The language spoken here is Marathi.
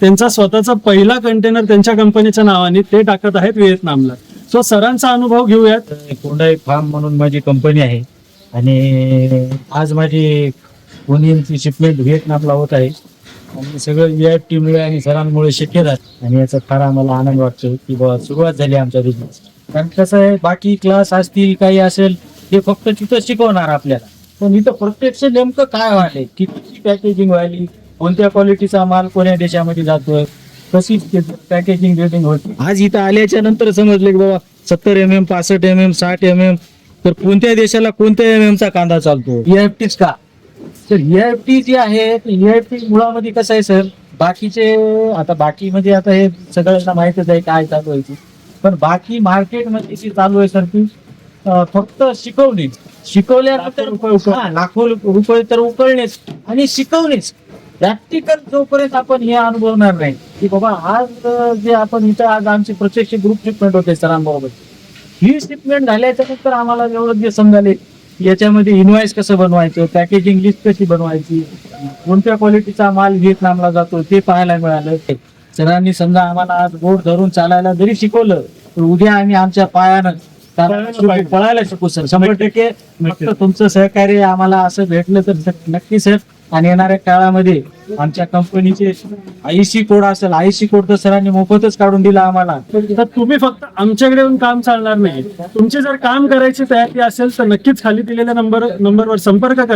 त्यांचा स्वतःचा पहिला कंटेनर त्यांच्या कंपनीच्या नावाने ते टाकत आहेत व्हिएतनामला. सो सरांचा अनुभव घेऊयात. कोंडाई फार्म म्हणून माझी कंपनी आहे. आणि आज माझी कोणीची शिपमेंट व्हिएतनामला होत आहे. आणि सगळं या टीममुळे आणि सरांमुळे शक्य झालं. आणि याचा फार आम्हाला आनंद वाटतो की बाबा सुरुवात झाली आमच्या बिझनेस कारण कसं आहे बाकी क्लास असतील काही असेल ते फक्त तिथं शिकवणार आपल्याला. पण इथं प्रत्यक्ष नेमकं काय व्हायलंय? किती पॅकेजिंग व्हायली? कोणत्या क्वालिटीचा माल कोण्या देशामध्ये जातोय? कशी पॅकेजिंग रेटिंग होते? आज इथं आल्याच्यानंतर समजले की बाबा सत्तर एम एम पासष्ट एम एम साठ एम एम तर कोणत्या देशाला कोणत्या एम चा कांदा चालतो ईएफटीच का? तर ईएफटी जी आहे ईएफटी मुळामध्ये कसं आहे सर? बाकीचे आता बाकी म्हणजे आता हे सगळ्यांना माहितच आहे काय चालू आहे. पण बाकी मार्केटमध्ये जी चालू आहे सर ती फक्त शिकवणे शिकवल्यानंतर हा, लाखो रुपये तर उकळणेच आणि शिकवणेच. प्रॅक्टिकल जोपर्यंत आपण हे अनुभवणार नाही की बाबा आज जे आपण इथं आज आमची प्रत्यक्ष ग्रुप ट्रीटमेंट होते सरांबरोबर. ही शिपमेंट झाल्याच्यानंतर आम्हाला एवढं जे समजाले याच्यामध्ये इन्व्हॉइस कसं बनवायचं पॅकेजिंग लिस्ट कशी बनवायची कोणत्या क्वालिटीचा माल व्हिएतनामला जातो ते पाहायला मिळालं. सरांनी समजा आम्हाला आज बोट धरून चालायला जरी शिकवलं तर उद्या आम्ही आमच्या पायानं पळायला शिकू सर. शंभर टक्के तुमचं सहकार्य आम्हाला असं भेटलं तर नक- नक्की सर. आणि येणाऱ्या काळामध्ये आमच्या कंपनीचे आयसी कोड असेल आयसी कोड तर सरांनी मोफतच काढून दिला आम्हाला. तर तुम्ही फक्त आमच्याकडे येऊन काम चालणार नाही. तुमची जर काम करायची तयारी असेल तर नक्कीच खाली दिलेल्या नंबर नंबरवर संपर्क करा.